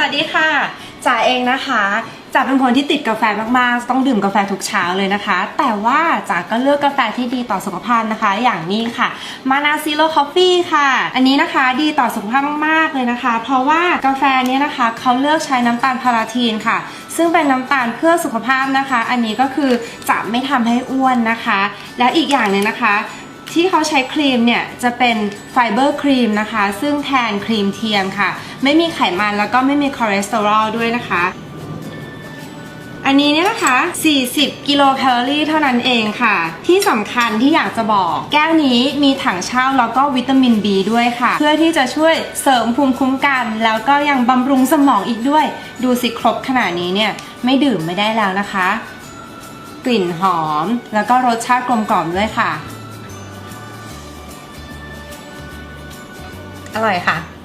สวัสดีค่ะจ๋าเองนะคะจ๋าเป็นคนที่ติดกาแฟมากๆ ต้องดื่มกาแฟทุกเช้าเลยนะคะ แต่ว่าจ๋าก็เลือกกาแฟที่ดีต่อสุขภาพนะคะ อย่างนี้ค่ะมานาซิโ o คอฟฟี่ค่ะ อันนี้นะคะดีต่อสุขภาพมากๆเลยนะคะ เพราะว่ากาแฟเนี้ยนะคะเขาเลือกใช้น้ำตาลพาราทีนค่ะ ซึ่งเป็นน้ำตาลเพื่อสุขภาพนะคะ อันนี้ก็คือจะไม่ทำให้อ้วนนะคะ แล้วอีกอย่างหนึ่งนะคะ ที่เขาใช้ครีมเนี่ยจะเป็นไฟเบอร์ครีมนะคะ ซึ่งแทนครีมเทียมค่ะ ไม่มีไขมันแล้วก็ไม่มีคอเลสเตอรอลด้วยนะคะ อันนี้เนี่ยนะคะ 40 กิโลแคลอรี่เท่านั้นเองค่ะ ที่สำคัญที่อยากจะบอก แก้วนี้มีถังเช่าแล้วก็วิตามิน B ด้วยค่ะ เพื่อที่จะช่วยเสริมภูมิคุ้มกัน แล้วก็ยังบำรุงสมองอีกด้วย ดูสิครบขนาดนี้เนี่ยไม่ดื่มไม่ได้แล้วนะคะ กลิ่นหอม แล้วก็รสชาติกลมกล่อมด้วยค่ะ อร่อยค่ะ